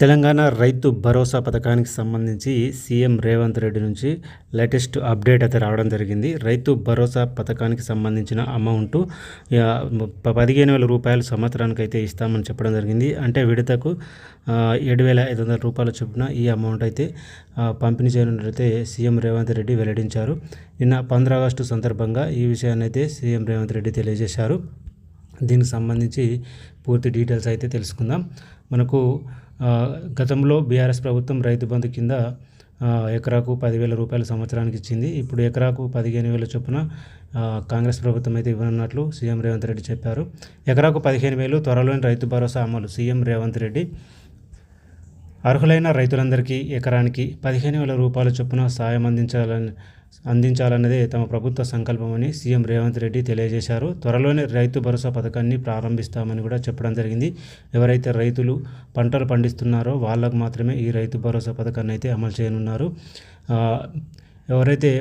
తెలంగాణ రైతు భరోసా పథకానికి సంబంధించి సీఎం రేవంత్ రెడ్డి నుంచి లేటెస్ట్ అప్డేట్ అయితే రావడం జరిగింది. రైతు భరోసా పథకానికి సంబంధించిన అమౌంట్ పదిహేను వేల రూపాయలు సంవత్సరానికి అయితే ఇస్తామని చెప్పడం జరిగింది. అంటే విడతకు ఏడు వేల ఐదు వందల రూపాయల చొప్పున ఈ అమౌంట్ అయితే పంపిణీ చేయనున్నట్లయితే సీఎం రేవంత్ రెడ్డి వెల్లడించారు. నిన్న పంద్ర ఆగస్టు సందర్భంగా ఈ విషయాన్ని అయితే సీఎం రేవంత్ రెడ్డి తెలియజేశారు. దీనికి సంబంధించి పూర్తి డీటెయిల్స్ అయితే తెలుసుకుందాం. మనకు గతంలో బీఆర్ఎస్ ప్రభుత్వం రైతు బంధు కింద ఎకరాకు పదివేల రూపాయల సంవత్సరానికి ఇచ్చింది. ఇప్పుడు ఎకరాకు పదిహేను వేల చొప్పున కాంగ్రెస్ ప్రభుత్వం అయితే ఇవ్వనున్నట్లు సీఎం రేవంత్ రెడ్డి చెప్పారు. ఎకరాకు పదిహేను వేలు త్వరలోని రైతు భరోసా అమలు సీఎం రేవంత్ రెడ్డి. అర్హులైన రైతులందరికీ ఎకరానికి పదిహేను వేల రూపాయల చొప్పున సాయం అందించాలని అందించాలన్నదే తమ ప్రభుత్వ సంకల్పమని సీఎం రేవంత్ రెడ్డి తెలియజేశారు. త్వరలోనే రైతు భరోసా పథకాన్ని ప్రారంభిస్తామని కూడా చెప్పడం జరిగింది. ఎవరైతే రైతులు పంటలు పండిస్తున్నారో వాళ్ళకు మాత్రమే ఈ రైతు భరోసా పథకాన్ని అయితే అమలు చేయనున్నారు. ఎవరైతే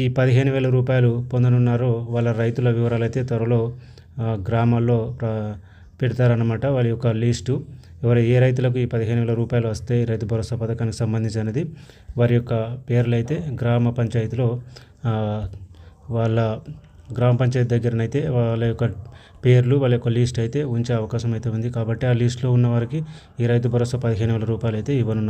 ఈ పదిహేను వేల రూపాయలు పొందనున్నారో వాళ్ళ రైతుల వివరాలు అయితే త్వరలో గ్రామాల్లో పెడతారన్నమాట వాళ్ళ యొక్క లిస్టు. ఎవరు ఏ రైతులకు ఈ పదిహేను వేల రూపాయలు వస్తే రైతు భరోసా పథకానికి సంబంధించినది వారి యొక్క పేర్లు అయితే గ్రామ పంచాయతీలో వాళ్ళ గ్రామ పంచాయతీ దగ్గరనైతే వాళ్ళ యొక్క పేర్లు వాళ్ళ యొక్క లిస్ట్ అయితే ఉంచే అవకాశం అయితే ఉంది. కాబట్టి ఆ లిస్టులో ఉన్న వారికి ఈ రైతు భరోసా పదిహేను వేల రూపాయలు అయితే ఇవ్వనున్నారు.